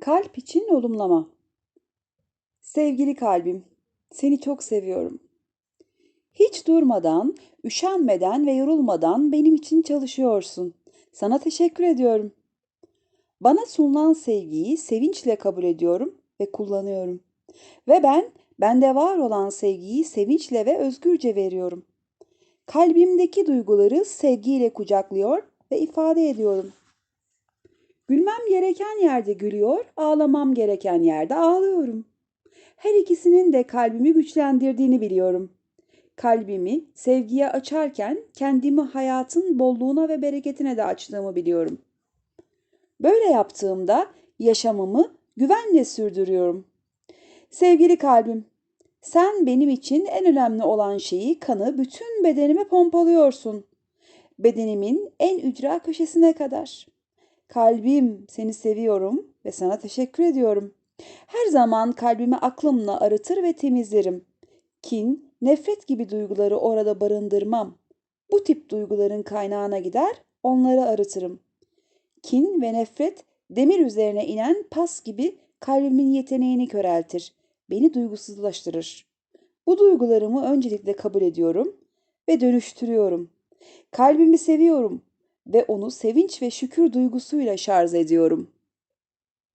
Kalp için olumlama. Sevgili kalbim, seni çok seviyorum. Hiç durmadan, üşenmeden ve yorulmadan benim için çalışıyorsun. Sana teşekkür ediyorum. Bana sunulan sevgiyi sevinçle kabul ediyorum ve kullanıyorum. Ve ben bende var olan sevgiyi sevinçle ve özgürce veriyorum. Kalbimdeki duyguları sevgiyle kucaklıyor ve ifade ediyorum. Gülmem gereken yerde gülüyor, ağlamam gereken yerde ağlıyorum. Her ikisinin de kalbimi güçlendirdiğini biliyorum. Kalbimi sevgiye açarken kendimi hayatın bolluğuna ve bereketine de açtığımı biliyorum. Böyle yaptığımda yaşamımı güvenle sürdürüyorum. Sevgili kalbim, sen benim için en önemli olan şeyi kanı bütün bedenime pompalıyorsun. Bedenimin en ücra köşesine kadar. Kalbim seni seviyorum ve sana teşekkür ediyorum. Her zaman kalbimi aklımla arıtır ve temizlerim. Kin, nefret gibi duyguları orada barındırmam. Bu tip duyguların kaynağına gider, onları arıtırım. Kin ve nefret demir üzerine inen pas gibi kalbimin yeteneğini köreltir, beni duygusuzlaştırır. Bu duygularımı öncelikle kabul ediyorum ve dönüştürüyorum. Kalbimi seviyorum ve onu sevinç ve şükür duygusuyla şarj ediyorum.